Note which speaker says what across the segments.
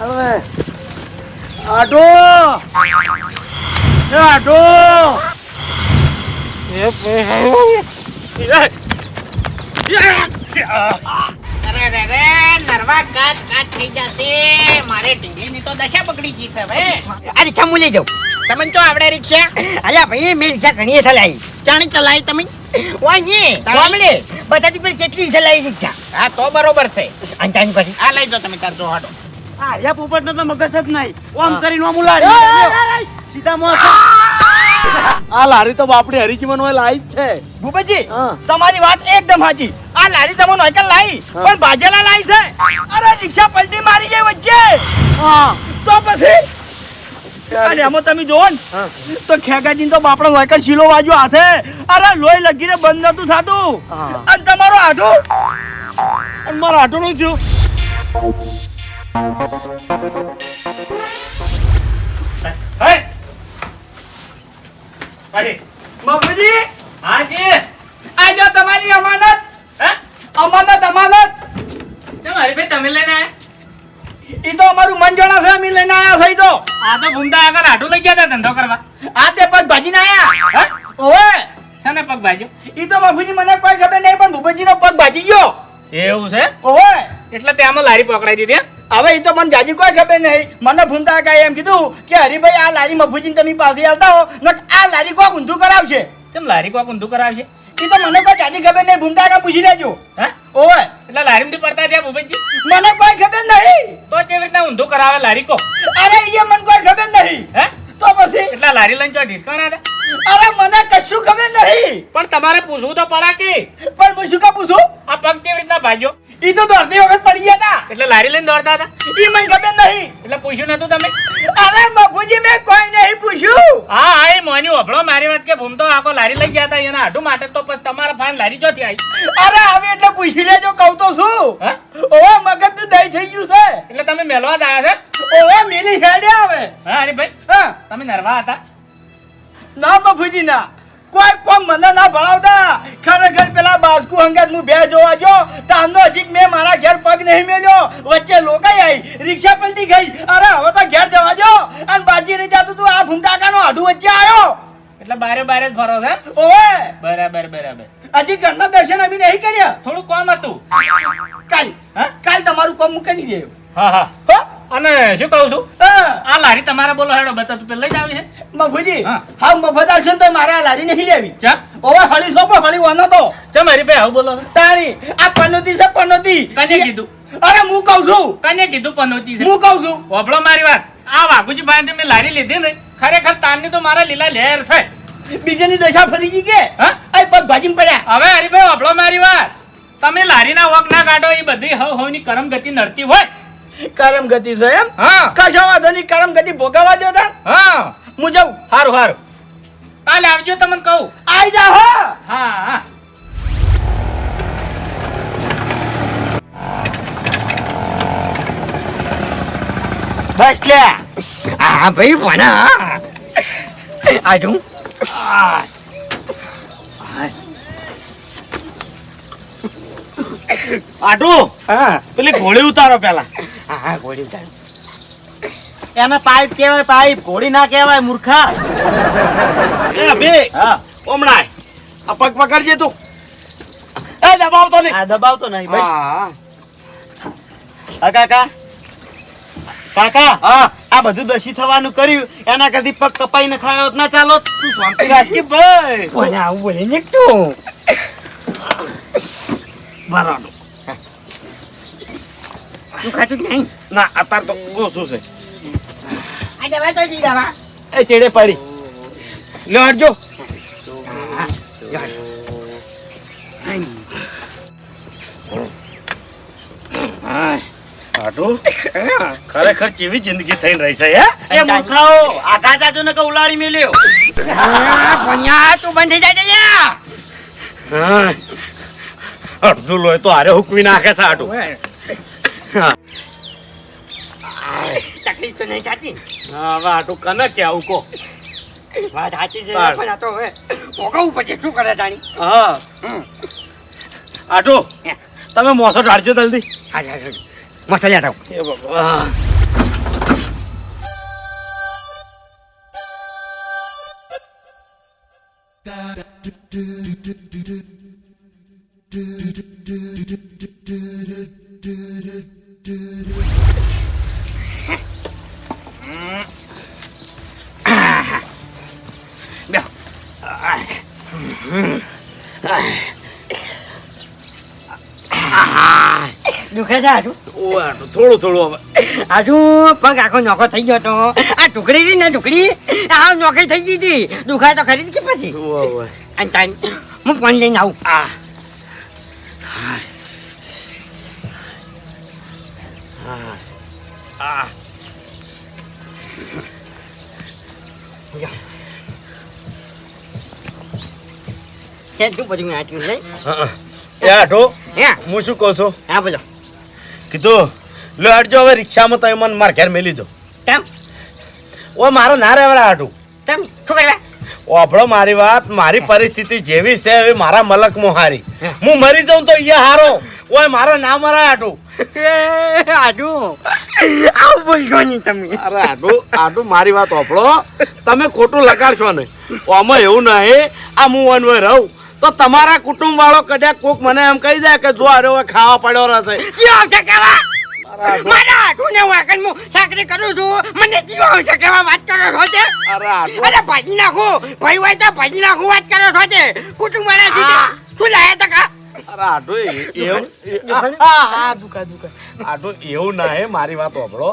Speaker 1: હવે આડો એ એ
Speaker 2: અરે રે રે નરવા કાચ કાચ થઈ જશે. મારે ઢીંગલીની તો દશા બગડી ગઈ છે હવે.
Speaker 3: અરે છમું લઈ જાઉં
Speaker 2: તમને તો આવડે રિક્ષા
Speaker 3: અલ્યા ભાઈ મેં રિક્ષા ઘણી ચલાવી
Speaker 2: ચાણી ચલાવી તમે?
Speaker 3: ઓય ગામડે બધાથી પર કેટલી ચલાવી રિક્ષા
Speaker 2: હા તો બરોબર છે.
Speaker 3: અંતાની પછી?
Speaker 2: આ લઈ જો તમે તાર જો હાડો.
Speaker 1: આર્યા પોપટ નો તો મગજ જ નહીં. ઓમ કરીને ઓમ ઉલાડી સીધા મોસ આ લારી તો બાપડી હરીકી મનવા લાઈ જ છે.
Speaker 4: ભૂપતજી તમારી વાત એકદમ સાચી. આ લારી તમે નોકર લાવી
Speaker 1: હા.
Speaker 4: પણ ભાજેલા લાવી છે. અરે રિક્ષા પલટી મારી ગઈ વચ્ચે.
Speaker 1: હા.
Speaker 4: તો પછી? અને એમાં તમે જોવો ને તો ખેગાજી તો બાપડો વાયકર શીલો વાજો હાથે. અરે લોહી લગીને બંધ નતું થતું. અને તમારો આઠો
Speaker 1: અને મારો આઠો નું થયું.
Speaker 4: બાપુજી?
Speaker 5: હાજી
Speaker 4: આ જો તમારી અમાનત.
Speaker 5: હે?
Speaker 4: અમાનત અમાનત.
Speaker 5: તમે લઈને આયા?
Speaker 4: ઈ તો અમારું મન જણા છે અમે લઈને આયા છે તો.
Speaker 5: આ તો ભૂંડા આગળ આટું લઈ ગયા હતા ધંધો કરવા.
Speaker 4: આ તે પગ ભાજીને આયા. ઓવે.
Speaker 5: શાને પગ ભાજ્યો?
Speaker 4: ઈ તો બાપુજી મને કોઈ ખબર નહીં પણ ભૂપતજીનો પગ ભાજી ગયો.
Speaker 5: એવું છે?
Speaker 4: ઓવે.
Speaker 5: એટલે ત્યાંમાં લારી પકડાઈ દીધી
Speaker 4: હવે ઈ તો મને જાજી કોઈ ખબર નહીં. મને ભૂંડા કાંઈ એમ કીધું કે હરીભાઈ આ લારી મફુજીને તમે પાસે આવતા હો નક આ લારી કોક ઊંધું કરાવશે.
Speaker 5: કેમ લારી કોક ઊંધું કરાવશે?
Speaker 4: ઈ તો મને કોઈ જાજી ખબર નહીં. ભૂમતા કા પૂછી લેજો.
Speaker 5: હે?
Speaker 4: ઓવે.
Speaker 5: એટલે લારીમાંથી પડતા થયા ભૂપતજી
Speaker 4: મને કોઈ ખબર નહીં.
Speaker 5: તો કેવી રીતના ઊંધો કરાવે લારી કો?
Speaker 4: અરે ઈ મને કોઈ ખબર નહીં.
Speaker 5: હે?
Speaker 4: તો પછી?
Speaker 5: એટલે લારી લઈને જો ડિસ્કાઉન્ટ
Speaker 4: અરે મને કશું ખબર નહીં.
Speaker 5: પણ તમારે પૂછવું તો પડે કે?
Speaker 4: પણ પૂછું શું કા પૂછું
Speaker 5: આ પગ કેવી રીતના ભાજ્યો
Speaker 4: ઈ તો દોડતી વખત પડી ગયા હતા
Speaker 5: એટલે લારી લઈને દોડતા હતા?
Speaker 4: ઈ મને ખબર નહીં.
Speaker 5: એટલે પૂછ્યું નતું તમે?
Speaker 4: અરે બાપુજી મેં કોઈ નહીં પૂછ્યું.
Speaker 5: હા હા એ મોની વફળો મારી વાત કે ભૂમતો આખો લારી લઈ ગયા હતા એના હાડું માટે તો તમારા ફાન લારી ચોથી આવી.
Speaker 4: અરે આવે એટલે પૂછી લેજો કહું તો શું? ઓવે મગજ તો દહીં થઈ ગયું છે.
Speaker 5: એટલે તમે મેલવા જ આવ્યા છે?
Speaker 4: ઓવે મિલી હેડે આવે.
Speaker 5: હા હરીભાઈ
Speaker 4: હા.
Speaker 5: તમે નરવા હતા?
Speaker 4: ના બાપુજી ના કોઈ કોઈ મને ના ભણાવતા. ખરેખર પેલા બાસ્કુ હંગાત હું બે જોવા જો તાંદો હજી મેં મારા ઘેર પગ નહીં મેલ્યો. વચ્ચે લોકાઈ આવી રિક્ષા પલટી ગઈ. અરે હવે તો ઘેર જવા જો અને બાજી રહી જાતું તું આ ભૂંડાકાનો આઢું વચ્ચે આવ્યો
Speaker 5: એટલે બારે બારે જ ફરો છે
Speaker 4: ઓવે.
Speaker 5: બરાબર બરાબર.
Speaker 4: હજી ઘરના દર્શન અમે નહીં કર્યા.
Speaker 5: થોડું કોમ હતું.
Speaker 4: કાલ.
Speaker 5: હા?
Speaker 4: કાલ તમારું કોમ મૂકી દે.
Speaker 5: હા હા.
Speaker 4: હો?
Speaker 5: અને શું કહું છું? આ લારી તમારે બોલો હેડો બચત ઉપર લઈ જ આવી છે.
Speaker 4: મફુજી
Speaker 5: હા.
Speaker 4: મફત આવશે તો મારે આ લારી નહીં લેવી.
Speaker 5: ચા?
Speaker 4: ઓવે હળી સોપો હળી વાનો તો.
Speaker 5: ચમ હરીભાઈ આવું બોલો
Speaker 4: તાણી આ પનોતી છે પનોતી.
Speaker 5: કને કીધું?
Speaker 4: અરે હું કહું છું.
Speaker 5: કને કીધું પનોતી છે?
Speaker 4: હું કહું છું.
Speaker 5: વફળો મારી વાત. આ વાઘુજી ભાઈ મેં લારી લીધી ને ખરેખર તારની તો મારા લીલા લહેર છે.
Speaker 4: બીજાની દશા ફરી ગઈ કે?
Speaker 5: હા?
Speaker 4: આ પગ ભાજીને પડ્યા.
Speaker 5: હવે હરીભાઈ વફળો મારી વાત. તમે લારીના વગ ના કાઢો એ બધી હવ હવની કરમ ગતિ નડતી હોય.
Speaker 4: કરમ ગતિ છે એમ?
Speaker 5: હા.
Speaker 4: કશો વાંધો નહીં કરમ ગતિ ભોગવવા દો તા
Speaker 5: હા.
Speaker 4: હું જાઉં.
Speaker 5: હારું હારું. કાલે આવજો તમને કહું.
Speaker 4: આઈ જા હો.
Speaker 5: હા હા.
Speaker 4: બસ લે.
Speaker 3: આ ભાઈ ભણા આટું
Speaker 1: આટો
Speaker 4: હા.
Speaker 1: પેલી ઘોડી ઉતારો પેલા.
Speaker 3: હા ઘોડી ઉતારો.
Speaker 4: એને પાઇપ કહેવાય પાઇપ. ઘોડી ના કહેવાય મૂર્ખા.
Speaker 1: એ બે.
Speaker 4: હા.
Speaker 1: ઓમણાય આ પગ પકડજે તું. એ દબાવતો નહીં.
Speaker 4: આ દબાવતો નહીં ભાઈ.
Speaker 1: હા.
Speaker 4: હા કાકા. કાકા
Speaker 1: હા.
Speaker 4: આ બધું દશી થવાનું કર્યું. એના કરતી પગ કપાઈ ને ખાયો ના ચાલો.
Speaker 1: તું શાંતિ રાખ કે ભાઈ.
Speaker 3: આવું બોલે ને
Speaker 1: બરાબર
Speaker 3: તું ખાતું જ નહીં?
Speaker 1: ના અત્યારે તો ઓછું છે.
Speaker 2: આ દવા તો દી દવા.
Speaker 4: એ ચેડે પડી.
Speaker 1: લે હટજો ખરેખર કેવી જિંદગી થઈને રહી છે હે?
Speaker 4: એ મૂર્ખાઓ આઘા ચાચો ને કે ઉલાડી મેલ્યો.
Speaker 3: ભણ્યા તું બંધ થઈ જાય
Speaker 1: હા. અડધું લોહી તો હારે હુકવી નાખે છે આટું.
Speaker 3: તકલીફ તો નહીં થતી
Speaker 1: હવે આટુ કને કે આવું કો
Speaker 3: વાત સાચી છે. પણ આ તો હવે ભોગવવું પડશે. શું કરે તાણી
Speaker 1: હા. આટું તમે મોસો ઢાળજો જલ્દી.
Speaker 3: હા હા મસ્ત આવું.
Speaker 1: એ ભગવાન.
Speaker 3: બેહો. દુખે છે આજુ?
Speaker 1: થોડું થોડું હવે.
Speaker 3: આજુ પગ આખો નોખો થઈ ગયો તો. આ ટુકડી હતી ને ટુકડી આ નોખી થઈ ગઈ હતી દુખાય તો ખરી જ કે પછી. અને હું પાણી લઈને આવું.
Speaker 1: આ. આ
Speaker 3: કે શું બધું મેં આટલું લઈ
Speaker 1: હા. એ આઠો
Speaker 3: હે
Speaker 1: હું શું કહું છું?
Speaker 3: હા બોલો
Speaker 1: કીધું લો હટજો હવે રિક્ષામાં તમે મને મારા ઘેર મેલી દો.
Speaker 3: તેમ
Speaker 1: ઓ મારો ના રહેવા આઠું
Speaker 3: તેમ શું કરવા
Speaker 1: ઓભળો મારી વાત મારી પરિસ્થિતિ જેવી છે એવી મારા મલક હારી.
Speaker 3: હું
Speaker 1: મરી જાઉં તો અહીંયા હારો. ઓય મારો ના મારા
Speaker 3: આડુ. આડુ. આવું બોલશો નહીં તમે.
Speaker 1: અરે આડુ આડુ મારી વાત ઓભળો તમે ખોટું લગાડશો ને આમાં એવું નહીં. આ હું વન રહું. તો તમારા કુટુંબ વાળો કદાચ કોક મને એમ કહી જાય કે જો અરે હવે ખાવા પડ્યો રહેશે
Speaker 3: કયો આવશે કેવા?
Speaker 1: મારા
Speaker 3: આઠું ને હું ચાકરી કરું છું. મને કયો આવશે કેવા વાત કરો છો તે?
Speaker 1: અરે
Speaker 3: અરે ભાજી નાખું. ભાઈ હોય તો ભાજી નાખું વાત કરો છો તે. કુટુંબ વાળા શું લાયા તકા
Speaker 1: અરે આટું એવું? દુકા દુકા આટું એવું ના હે મારી વાત ઓભળો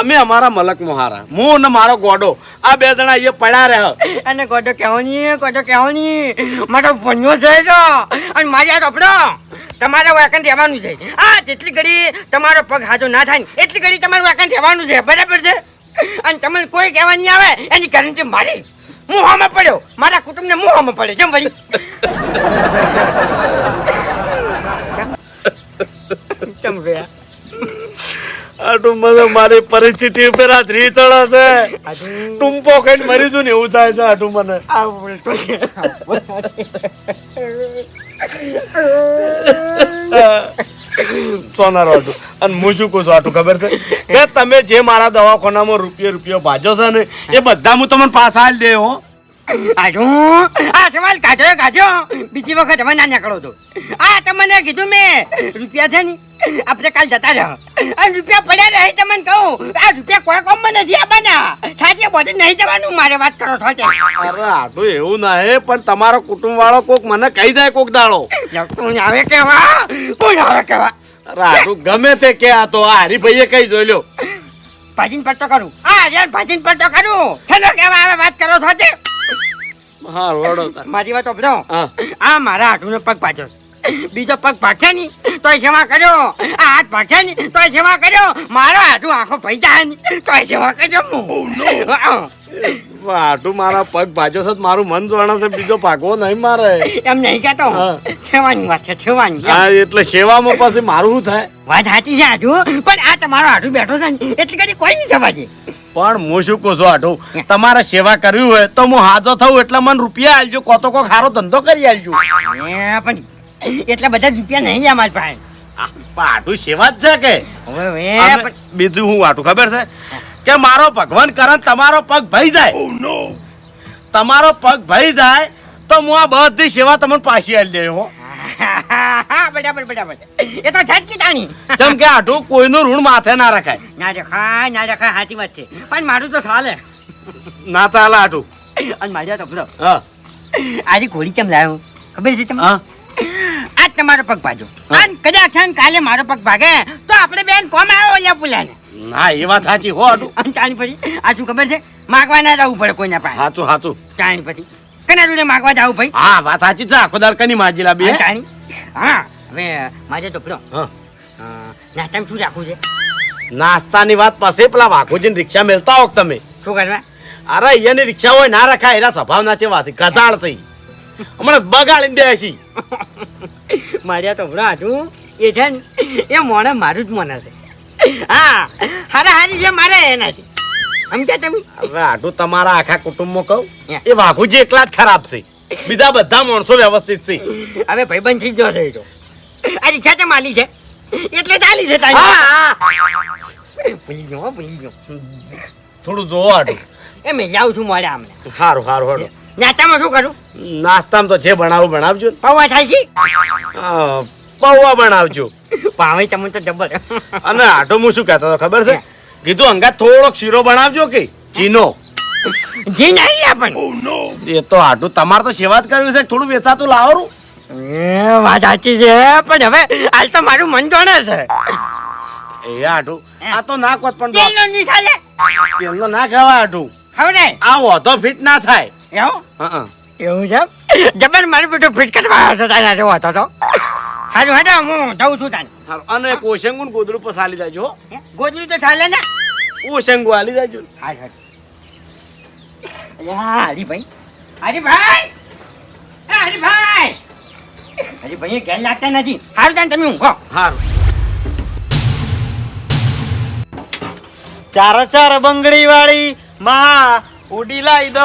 Speaker 1: અમે અમારા મલક મોહારા. હું ને મારો ગોડો. આ બે જણા અહીંયા પડ્યા રહ્યા.
Speaker 3: અને ગોડો કહેવાની ગોડો કહેવાની મારો ભણ્યો છે તો. અને મારી આ કપડો તમારે વાકન રહેવાનું છે. આ જેટલી ઘડી તમારો પગ હાજો ના થાય ને એટલી ઘડી તમારું વાકન રહેવાનું છે. બરાબર છે? અને તમને કોઈ કહેવા નહીં આવે એની ગેરંટી મારી. હું હામે પડ્યો. મારા કુટુંબને હું હામે પડ્યો. જેમ વળી? કેમ ગયા
Speaker 1: આટું મને મારી પરિસ્થિતિ ઉપર આ ધ્રી ચડે છે ટૂંપો કઈ મરી જુ ને એવું થાય છે આટું મને.
Speaker 3: આ ઉલટો છે.
Speaker 1: સોનારો હતું અને હું શું કહું છું આટું ખબર છે? કે તમે જે મારા દવાખાનામાં રૂપિયો રૂપિયો ભાજો છે ને એ બધા હું તમને પાછા દે હો.
Speaker 3: આજુ. આ સવાલ કાઢ્યો કાઢ્યો. બીજી વખત હવે ના નીકળો તો. આ તમને કીધું મેં. રૂપિયા છે ને આપણે કાલ જતા રહો. આ રૂપિયા પડ્યા રહે તમને કહું. આ રૂપિયા કોઈ કોમ નથી આપવાના. સાચે બધે નહીં જવાનું મારે વાત કરો છો તે
Speaker 1: અરે એવું ના હે પણ તમારો કુટુંબ વાળો કોક મને કહી જાય કોક દાડો.
Speaker 3: કોણ આવે કેવા? કોણ આવે કેવા?
Speaker 1: અરે આટું ગમે તે કે આ તો આ હરીભાઈએ કઈ જોઈ લ્યો.
Speaker 3: ભાજીન પટ્ટો કરું. આ ભાજીન પટ્ટો કરું. ચલો કેવા આવે વાત કરો છો તે
Speaker 1: હા તાર.
Speaker 3: મારી વાત
Speaker 1: હા.
Speaker 3: આ મારા હાથનો પગ પાછો બીજો પગ ભાગશે ની તોય સેવા કર્યો આ હાથ ભાગશે ની તોય સેવા કર્યો મારો હાથું આખો ભાઈ જાય ની તોય સેવા કર્યો હું.
Speaker 1: આટું મારા પગ ભાજો છે મારું મન જોણે છે બીજો ભાગવો નહીં મારે.
Speaker 3: એમ નહીં કેતો
Speaker 1: હા.
Speaker 3: સેવાની વાત છે સેવાની
Speaker 1: હા એટલે સેવામાં પછી મારું શું થાય?
Speaker 3: વાત સાચી છે હાથું પણ આ તમારો હાથું બેઠો છે ને એટલી કદી કોઈ નહીં થવા
Speaker 1: પણ હું શું કહું છું આટું તમારે સેવા કરવી હોય તો હું હાજો થઉં એટલે મને રૂપિયા આલજો કોતો કોક સારો ધંધો કરી આલજો.
Speaker 3: એ પણ એટલા બધા રૂપિયા નહીં અમારી પાસે.
Speaker 1: આ, સેવા જ છે કે?
Speaker 3: હવે
Speaker 1: બીજું હું આટું ખબર છે કે મારો ભગવાન કરન તમારો પગ ભઈ જાય. તમારો પગ ભઈ જાય તો હું આ બધી સેવા તમને પાછી આલી દઉં હો.
Speaker 3: બરાબર બરાબર એ તો ઝટકી તાણી.
Speaker 1: જેમ કે આટલું કોઈનું ઋણ માથે ના રખાય.
Speaker 3: ના રખાય ના રખાય સાચી વાત છે. પણ મારું તો ચાલે
Speaker 1: ના ચાલે આટું.
Speaker 3: અને મારી તો આજે ઘોડી કેમ લાવ્યો ખબર છે તમને?
Speaker 1: હા.
Speaker 3: આજ તમારો પગ ભાજો. અને કદાચ કાલે મારો પગ ભાગે તો આપણે બેન કોમ આવ્યો યા પુલાને?
Speaker 1: ના એ વાત સાચી હો આટું.
Speaker 3: અને તાણી પછી ખબર છે? માગવા ના જવું પડે કોઈના પાસે.
Speaker 1: સાચું સાચું
Speaker 3: તાણી પછી. કના જોડે માગવા જાવ ભાઈ?
Speaker 1: હા વાત સાચી છે. આખો દાર કની માજી લાવી
Speaker 3: હા, હા હવે માજે તો અ, નાસ્તામાં શું રાખવું છે?
Speaker 1: નાસ્તાની વાત પાસે પેલા વાઘોજીને રિક્ષા મેલતા હોક તમે?
Speaker 3: શું કરવા?
Speaker 1: અરે અહીંયાની રિક્ષા હોય ના રખાય એના સ્વભાવના છે વાત ગધાળ થઈ. હમણાં બગાડીને દે છે
Speaker 3: મારે તો ભણા હતું એ છે ને એ મોણે મારું જ મને છે. હા હારા હારી છે મારે એનાથી. સમજ્યા તમે?
Speaker 1: હવે આટું તમારા આખા કુટુંબમાં કહું? એ વાઘુજી એકલા જ ખરાબ છે. બીજા બધા માણસો વ્યવસ્થિત છે.
Speaker 3: હવે ભાઈબંધ થઈ ગયો છે તો. આ રિક્ષા છે માલી છે? એટલે ચાલી છે તારી. ભૂલી ગયો ભૂલી ગયો.
Speaker 1: થોડું જોવો આટું
Speaker 3: એ મેં જાઉં છું મળ્યા આમને.
Speaker 1: સારું સારું હારું.
Speaker 3: નાસ્તામાં શું કરું?
Speaker 1: નાસ્તામાં તો જે બનાવું બનાવજો
Speaker 3: પૌવા થાય છે?
Speaker 1: પૌવા બનાવજો.
Speaker 3: પાવે તમને તો જબર.
Speaker 1: અને આટો હું શું કહેતો હતો ખબર છે? કીધું અંગા થોડોક શીરો બનાવજો કે? ચીનો.
Speaker 3: જી નહીં આપણ
Speaker 1: એ તો આટલું તમારે તો સેવા જ કરવી છે થોડું વેચાતું લાવરું
Speaker 3: એ વાત સાચી છે પણ હવે આજ તો મારું મન જોડે છે.
Speaker 1: એ આટું આ તો ના કોત પણ
Speaker 3: તેલનો નહીં ચાલે
Speaker 1: તેલનો ના ખાવા આટું
Speaker 3: ખબર ને
Speaker 1: આ વધો ફિટ ના થાય.
Speaker 3: એવું?
Speaker 1: હા
Speaker 3: એવું છે? જબર મારું બધું ફિટ કરવા હતો તારા જેવો હતો તો. હાજુ હાજુ હું જઉં છું તાન.
Speaker 1: અને કોશંગુન ગોદડું પર સાલી જાજો
Speaker 3: ગોદડું તો ચાલે ને?
Speaker 1: ઓશંગુ આલી જાજો
Speaker 3: હાર ભાઈ અલ્યા હરીભાઈ. હરીભાઈ! ભાઈ હરીભાઈ! હરીભાઈ ઘેર લાગતા નથી. હારું તાન તમે ઊંઘો.
Speaker 1: હારું.
Speaker 4: ચાર ચાર બંગડી વાળી માં ઉડી લાઈ દો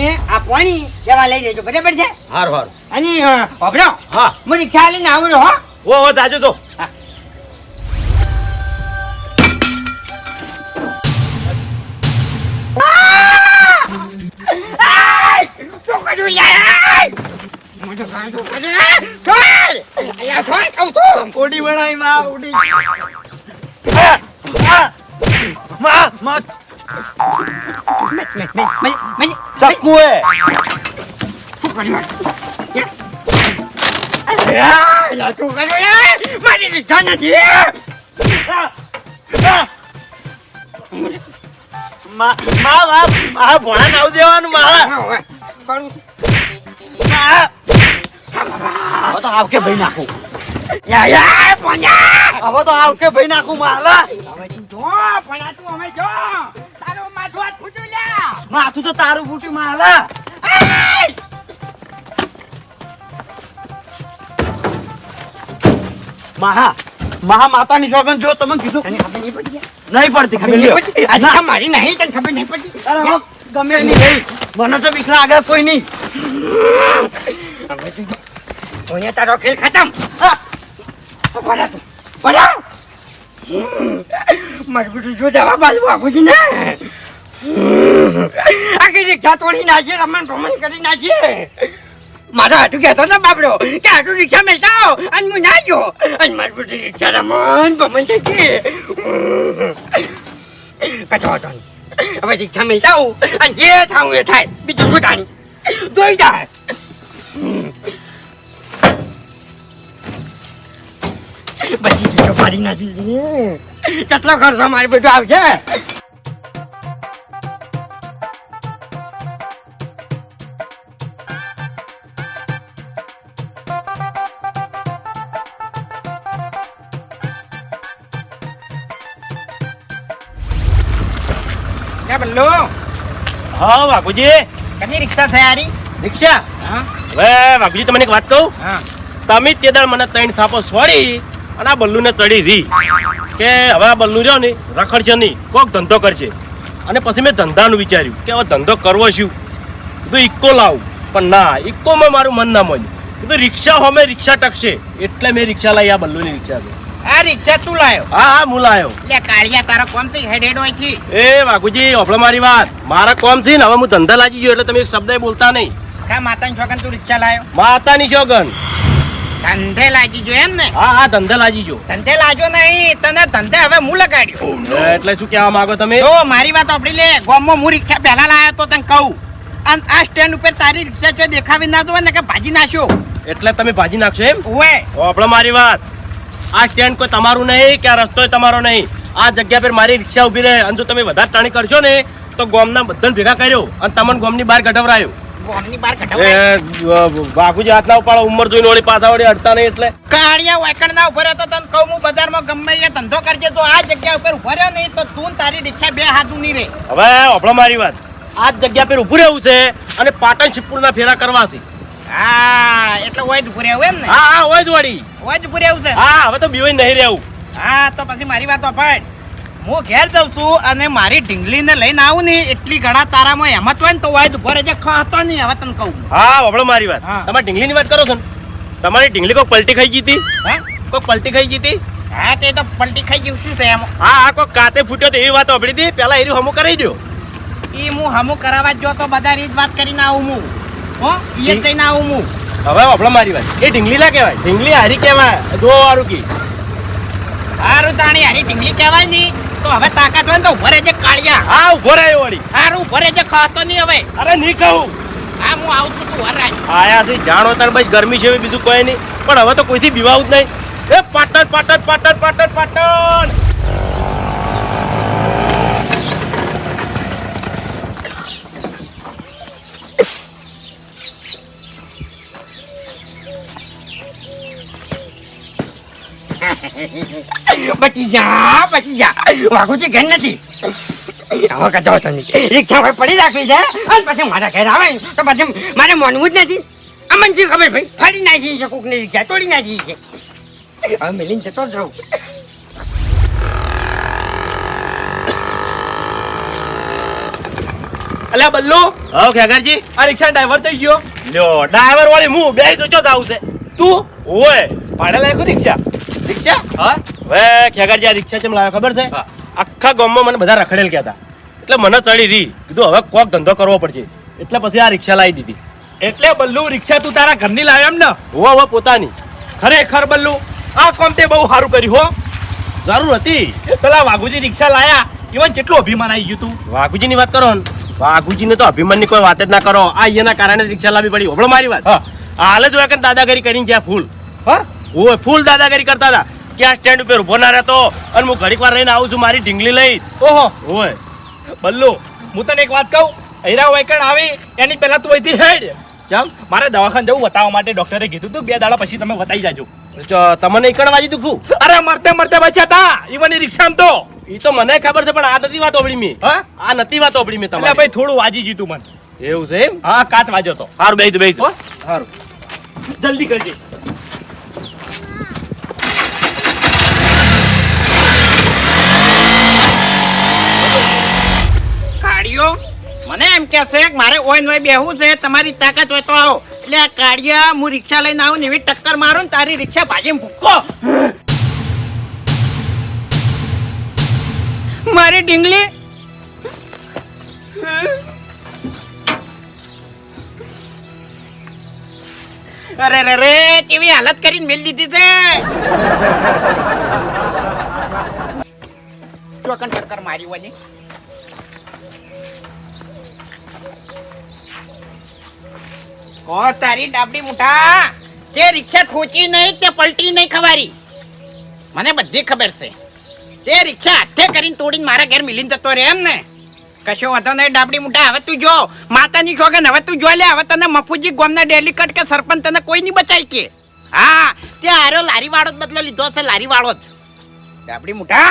Speaker 3: એ આ પાણી લેવા લઈ લેજો બરાબર છે?
Speaker 1: હારું હારું.
Speaker 3: અને અ,
Speaker 1: હા.
Speaker 3: હું રિક્ષા લઈને આવું હો.
Speaker 1: ઓ ઓ જાજો તો.
Speaker 3: છું
Speaker 4: નાવ દેવાનું મારા
Speaker 3: હવે.
Speaker 4: હવે તો
Speaker 3: યાર પંજા
Speaker 4: હવે તો આવકે ભાઈ નાખું મારા
Speaker 3: હવે તું જો પણ આ તું અમે જો તારો માથું હાથ ફૂટ્યું લ્યા
Speaker 4: માથું તો તારું ફૂટ્યું
Speaker 3: માલા!
Speaker 4: મહા મહા માતાની સોગન જો તમે કીધું.
Speaker 3: નહીં પડી
Speaker 4: નહીં પડતી
Speaker 3: ખબર નહીં પડતી આ મારી નહીં તને ખબર નહીં પડતી
Speaker 4: અરે ગમે નહીં. ગઈ મને તો બીક લાગે કોઈ નહીં.
Speaker 3: અહીંયા તારો ખેલ ખતમ. પડ્યા તું પડ્યા મારું બધું જો જવાબ આલવું આખું છે ને. આખી રિક્ષા તોડી નાખીએ, રમણ ભમણ કરી નાખીએ. મારો હાટું કહેતો હતો બાપડો કે હાટું રિક્ષા મેલતા આવો અને હું ના ગયો. અને મારું બધું રિક્ષા રમણ ભમણ થઈ કચો હતો હવે રિક્ષા મેલતા જાઉં અને જે થાવું એ થાય. બીજું શું થાય? જોઈ નાખી કેટલો ખર્ચો મારી બધું આવશે?
Speaker 6: હા વાઘુજી.
Speaker 2: કની રિક્ષા થયા રી
Speaker 6: રિક્ષા? હવે વાઘુજી તમને એક વાત કહું? તમે તે દાળ મને ત્રણ થાપો છોડી અને આ બલ્લુને તળી રી. કે હવે આ બલ્લુ રહ્યો ને રખડશે નહીં કોક ધંધો કરશે. અને પછી મેં ધંધાનું વિચાર્યું કે હવે ધંધો કરવો શું? કીધું ઇક્કો લાવું. પણ ના ઇક્કોમાં મારું મન ના મળ્યું. કીધું રિક્ષા હોમે રિક્ષા ટકશે. એટલે મેં રિક્ષા લાવી આ બલ્લુની રિક્ષા
Speaker 2: આ રિક્ષા તું લાયો.
Speaker 6: હા હા હું લાયો.
Speaker 2: લે કાળિયા તારો કોમથી હેડ હેડ હોય છે.
Speaker 6: એ વાઘુજી ઓફળો મારી વાત. મારા કોમ છે ને હવે હું ધંધા લાગી ગયો એટલે તમે એક શબ્દ બોલતા નહીં.
Speaker 2: કા માતાની છોકન તું રિક્ષા લાયો?
Speaker 6: માતાની શોગન
Speaker 2: ધંધે લાગી જો એમ ને?
Speaker 6: હા હા ધંધે લાગી ગયો.
Speaker 2: ધંધે લાગ્યો નહીં તને ધંધે હવે હું લગાડ્યો.
Speaker 6: એટલે શું કહેવા માંગો તમે?
Speaker 2: જો મારી વાત આપડી લે ગામમાં હું રિક્ષા પહેલા લાયો તો તને કહું. અને આ સ્ટેન્ડ ઉપર તારી રિક્ષા જો દેખાવી ના દો ને કે ભાજી નાખ્યો.
Speaker 6: એટલે તમે ભાજી નાખશો એમ?
Speaker 2: ઓએ
Speaker 6: આપણે મારી વાત. આ સ્ટેન્ડ કોઈ તમારું નહીં કે આ રસ્તો તમારો નહીં. આ જગ્યા પર મારી રિક્ષા ઊભી રહે અને જો તમે વધારે ટાણી કરશો ને તો ગોમના બધાને ભેગા કર્યો અને તમને ગોમની બહાર ગઢવરાયો.
Speaker 2: કઢાવ
Speaker 6: બાપુજી હાથના ઉપાડો ઉંમર જોઈને ઓળી પાછા વળી અડતા નહીં એટલે.
Speaker 2: કાળિયા વાકણ ના ઊભો તો તને કહું હું બજારમાં ગમે એ ધંધો કરજે તો આ જગ્યા ઉપર ઊભો રહ્યો નહીં તો તું તારી રિક્ષા બે હાથ નહીં રે
Speaker 6: હવે ઓપડો મારી વાત. આ જગ્યા પર ઊભું રહેવું છે અને પાટણ શિવપુરના ફેરા કરવા છે.
Speaker 2: હા એટલે હોય જ ઊભો એમ ને?
Speaker 6: હા હા હોય જ વળી.
Speaker 2: જ છે?
Speaker 6: હા હવે તો બીવાઈ નહીં રહેવું.
Speaker 2: હા તો પછી મારી વાત સાંભળ હું ઘેર જાઉં છું અને મારી ઢીંગલીને લઈને આવું ને એટલી ઘણા તારામાં હેમત હોય ને તો વાય જ જે ખતો નહીં હવે તને કહું
Speaker 6: હા ઓપડો મારી વાત. તમારી ઢીંગલીની વાત કરો છો ને? તમારી ઢીંગલી કોઈ પલટી ખાઈ જીતી
Speaker 2: હા?
Speaker 6: કોઈ પલટી ખાઈ જીતી
Speaker 2: હા તે તો પલટી ખાઈ ગયું. શું છે એમ?
Speaker 6: હા હા કોઈ કાતે ફૂટ્યો તો એવી વાત સાંભળી હતી? પેલા એરી હમું કરી દો
Speaker 2: એ હું હમું કરાવવા જ જો તો બધા રીત વાત કરીને આવું હું. હો ઈ જ કહીને આવું હું
Speaker 6: હવે આપણો મારી વાત. એ ઢીંગલી ના કહેવાય. ઢીંગલી હારી કહેવાય. કી.
Speaker 2: હારું તાણી હારી ઢીંગલી કહેવાય નહીં તો હવે તાકાત હોય તો ઊભો રહેજે કાળિયા.
Speaker 6: હા ઊભો વળી.
Speaker 2: હારું ઊભો રહેજે ખાતો નહીં હવે.
Speaker 6: અરે નહીં કહું
Speaker 2: હા હું આવું છું તું વરાજ
Speaker 6: આયા છે જાણો તાર બસ ગરમી છે બીજું કોઈ નહીં. પણ હવે તો કોઈથી બીવાવું જ નહીં. એ પાટણ પાટણ પાટણ પાટણ પાટણ.
Speaker 3: બચી જા બચી જા. વાઘુજી ઘર નથી. હવે કદો તો નહીં રિક્ષા પર પડી રાખવી છે અને પછી મારા ઘર આવે તો પછી મારે માનવું જ નથી. અમને શું ખબર ભાઈ? ફરી નાખી છે કોકની રિક્ષા તોડી નાખી છે. હવે મિલીને જતો જ રહું.
Speaker 5: અલ્યા બલ્લો.
Speaker 6: હા ખેગરજી.
Speaker 5: આ રિક્ષા ડ્રાઈવર થઈ ગયો.
Speaker 6: લ્યો ડ્રાઈવર વાળી હું બે તો ચો આવશે
Speaker 5: તું?
Speaker 6: ઓય
Speaker 5: ભાડે લાયકો રિક્ષા?
Speaker 6: રિક્ષા?
Speaker 5: હા?
Speaker 6: હવે ખેગાર આ રિક્ષા ચેમ લાવ્યો ખબર છે? આખા ગામમાં મને બધા રખડેલ કહેતા. એટલે મને ચડી રી કીધું હવે કોક ધંધો કરવો પડશે. એટલે પછી આ રિક્ષા લાવી દીધી.
Speaker 5: એટલે બલ્લુ રિક્ષા તું તારા ઘરની લાવ્યો એમ ને?
Speaker 6: હોવા હવે પોતાની.
Speaker 5: ખરેખર બલ્લુ આ કોમ તે બહુ સારું કર્યું હો.
Speaker 6: જરૂર હતી.
Speaker 5: પેલા વાઘુજી રિક્ષા લાયા. ઈવન જેટલું અભિમાન આવી ગયું તું.
Speaker 6: વાઘુજીની વાત કરો ને. વાઘુજીને તો અભિમાનની કોઈ વાત જ ના કરો. આ એના કારણે રિક્ષા લાવી પડી. ઓબળો મારી વાત.
Speaker 5: હા.
Speaker 6: હાલ જ હોય કે દાદાગીરી કરીને જ્યાં ફૂલ.
Speaker 5: હા?
Speaker 6: ઓય ફૂલ દાદાગીરી કરતા હતા. ક્યાં સ્ટેન્ડ ઉપર ઊભો ના રહેતો? અને હું ઘડીક વાર રહીને આવું છું મારી ઢીંગલી લઈ.
Speaker 5: ઓહો.
Speaker 6: ઓય.
Speaker 5: બલ્લુ હું તને એક વાત કહું? હીરા વૈકણ આવી એની પહેલા તું અહીંથી હેડ.
Speaker 6: ચમ?
Speaker 5: મારે દવાખાને જવું બતાવવા માટે ડોક્ટરે કીધું તું બે દાડા પછી તમે બતાવી જાજો.
Speaker 6: તમને ઈકણ વાજી દુખું
Speaker 5: અરે મરતે મરતે બચ્યા હતા ઈવન રિક્ષામાં તો.
Speaker 6: એ તો મને ખબર છે પણ આ નથી વાત ઓબળી મેં.
Speaker 5: હા?
Speaker 6: આ નથી વાત ઓબળી મેં તમારી.
Speaker 5: ભાઈ થોડું વાજી જીતું મને.
Speaker 6: એવું છે એમ?
Speaker 5: હા કાચ વાજ્યો તો.
Speaker 6: સારું બેહી તું બેહી
Speaker 5: હો?
Speaker 6: હારું.
Speaker 5: જલ્દી કરજે.
Speaker 2: કાળિયો મને એમ કે છે કે મારે ઓય નોય બેહવું છે, તમારી તાકાત હોય તો આવો. એટલે આ કાળિયા, હું રિક્ષા લઈને આવું એવી ટક્કર મારું ને તારી રિક્ષા ભાજીને ભૂક્કો. મારી ડીંગલી અરે રે રે કેવી હાલત કરીને મેલ દીધી છે? ટક્કર મારી હોય કો તારી ડાબડી મુઠા? તે રિક્ષા ખોચી નહીં તે પલટી નહીં ખવારી? મને બધી ખબર છે. તે રિક્ષા હાથે કરીને તોડીને મારા ઘેર મિલીને જતો રહે એમ ને. કશો વાંધો નહીં ડાબડી મુઠા, હવે તું જો. માતાની છોગન હવે તું જોઈ લે, હવે તને મફુજી ગોમના ડેલીકટ કે સરપંચ તને કોઈ નહીં બચાય કે. હા, તે આર્યો લારી વાળો જ બદલો લીધો છે લારી વાળો જ. ડાબડી મુઠા?